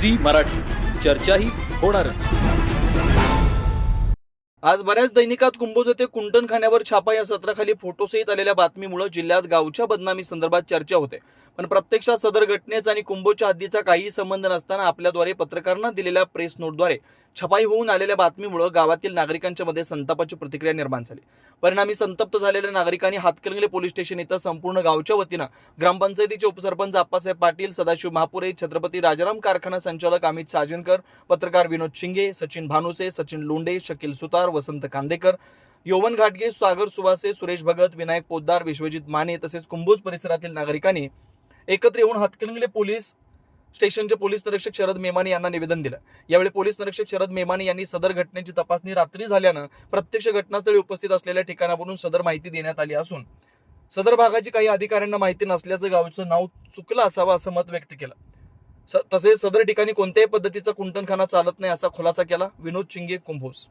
Zee Marathi. चर्चाही होणारच. आज बऱ्याच दैनिकात कुंभोज येथे कुंटणखान्यावर छापा या सत्राखाली फोटोसहित आलेल्या बातमीमुळे जिल्ह्यात गावच्या बदनामी संदर्भात चर्चा होते. पण प्रत्यक्षात सदर घटनेचा आणि कुंभोजच्या हद्दीचा काहीही संबंध नसताना आपल्याद्वारे पत्रकारांना दिलेल्या प्रेस नोटद्वारे छपाई होऊन आलेल्या बातमीमुळे गावातील नागरिकांच्या मध्ये संतापाची प्रतिक्रिया निर्माण झाली. परिणामी संतप्त झालेल्या नागरिकांनी हातकणंगले पोलीस स्टेशन इथं संपूर्ण गावच्या वतीनं ग्रामपंचायतीचे उपसरपंच आप्पासाहेब पाटील सदाशिव महापुरे छत्रपती राजाराम कारखाना संचालक अमित साजनकर पत्रकार विनोद शिंगे सचिन भानुसे सचिन लोंडे शकील सुतार वसंत कांदेकर यौवन घाटगे सागर सुवासे सुरेश भगत विनायक पोद्दार विश्वजित माने तसेच कुंभोज परिसरातील नागरिकांनी एकत्र येऊन हातकणंगले पोलीस स्टेशनचे पोलीस निरीक्षक शरद मेमाने यांना निवेदन दिलं. यावेळी पोलीस निरीक्षक शरद मेमाने यांनी सदर घटनेची तपासणी रात्री झाल्यानं प्रत्यक्ष घटनास्थळी उपस्थित असलेल्या ठिकाणावरून सदर माहिती देण्यात आली असून सदर भागाची काही अधिकाऱ्यांना माहिती नसल्याचं गावचं नाव चुकलं असावं असं मत व्यक्त केलं. तसेच सदर ठिकाणी कोणत्याही पद्धतीचा कुंटणखाना चालत नाही असा खुलासा केला. विनोद चिंगे कुंभोज.